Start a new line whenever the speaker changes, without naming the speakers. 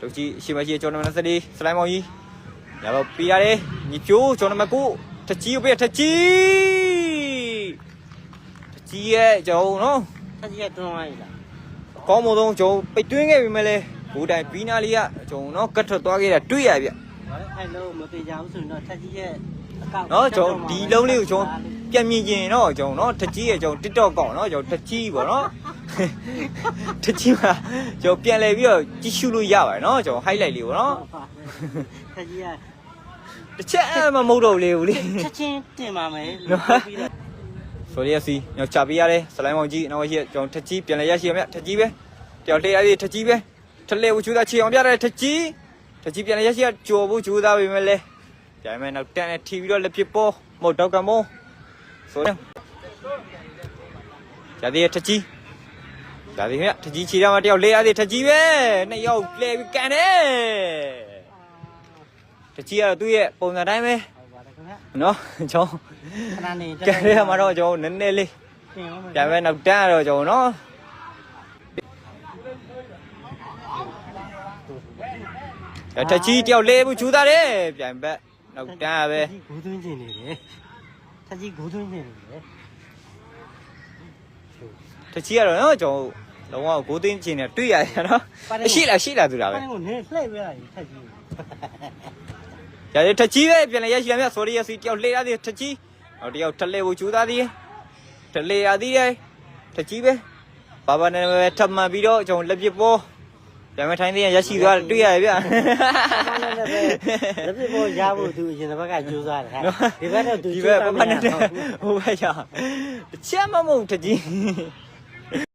ဒုတ်ကြီးရှိမရှိကျော်နံပါတ်24စလိုင်းမောင်ကြီးရပါပြရတယ်ညီဖြိုးကျော်နံပါတ်9ထကြီးကိုပြထကြီးထကြီးရဲ့ကျော်နော်
ဆက်ကြီးကတွန်းသွားပြီလား
အကောင်းမဆုံးကျော်ပိတ်တွင်းခဲ့ပြီမဲ့လေဘူတိုင်ဘီနာလေးကကျော်နော်ကတ်ထွက်သွားခဲ့တာတွေ့ရဗျ
ဘာလဲအဲ့လုံးမသေးကြဘူးဆိုရင်တော့ဆက်ကြီးရဲ့အကောက်
နော်ကျော်ဒီလုံးလေးကိုကျော်ပြန်မြင်ကျင်တော့ကျော်နော်ထကြီးရဲ့ကျော် TikTok ကောက်နော်ကျော်ထကြီးပေါ့နော် ထကြီးမှာကျော်ပြန်လဲပြီးတော့ကြည့်ရှုလို့ရပါတယ်နော်ကျော် highlight လေးပေါ့နော်
ဆက်ကြီးက
တစ်ချက်အမှမဟုတ်တော့လေဘူးလေ
ချက်ချင်းတင်ပါမယ်
နော်
ပြီးတော့
ဆိုရီယစီညောချပေးရတယ်စလိုင်းမောင်ကြီးနောက်ရှိကျွန်တော်ထကြီးပြန်လဲရရှိရမြထကြီးပဲတယောက်တေးရည်ထကြီးပဲထလဲဝချူသားချီအောင်ပြရတယ်ထကြီးထကြီးပြန်လဲရရှိရကြော်ဖို့ကျူသားပဲမယ်လေပြန်မယ်နောက်တန်နဲ့ထီပြီးတော့လက်ဖြစ်ပေါ်မဟုတ်တော့ကမောဆိုရင်ရသေးထကြီး ရသေးမြထကြီးချီရမှာတယောက်လဲရသေးထကြီးပဲနှစ်ယောက်လဲပြီးကန်တယ်ထကြီးကတော့သူ့ရဲ့ပုံစံတိုင်းပဲ
ဟုတ်ပါတယ်ခင်ဗျာ
နော်ကျွန်တော်
ခဏနေ
ကဲရမှာတော့ကျွန်တော်နည်းနည်းလေး
တင်အောင်မယ်
ပြန်ပဲနောက်တန်းရတော့ကျွန်တော်နော်အဲတချီတယောက်လေးဘူးချူသားတယ်ပြန်ပဲနောက်တန်းရပဲ
ဂိုးသွင်းကျင်နေတယ်ဆက်ကြီးဂိုးသွင်းကျင်နေတယ်
တချီကတော့နော်ကျွန်တော် လုံးဝကိုသိန်းချင်းနဲ့တွေ့ရတယ်နော်အရှိလားရှိလားသူလားပဲ
အဲ့ကိုနေလှည့်ပြရတယ်ဆက်ကြီး
ရတယ်တချီပဲပြန်လဲရရှိရမြတ် sorry ရစီတယောက်လေးရသေးတချီနောက်တယောက်ထလဲဘူးချူသားသေးထလဲရသေးတယ်တချီပဲဘာဘာနဲ့ပဲထပ်မှန်ပြီးတော့ကျွန်တော်လက်ပစ်ပေါ်ပြန်မထိုင်းသေးရင်ရရှိသွားတွေ့ရတယ်ဗျ
လက်ပြပေါ်ရဖို့သူအရင်တစ်ဘက်ကကြိုးစားတယ်ဟာဒီဘက်တော့သူ
ဒီ
ကြိုး
ဘက်
စား
ပပနဲ့ဟိုဘက်ရတစ်ချက်မမဟုတ်တကြီး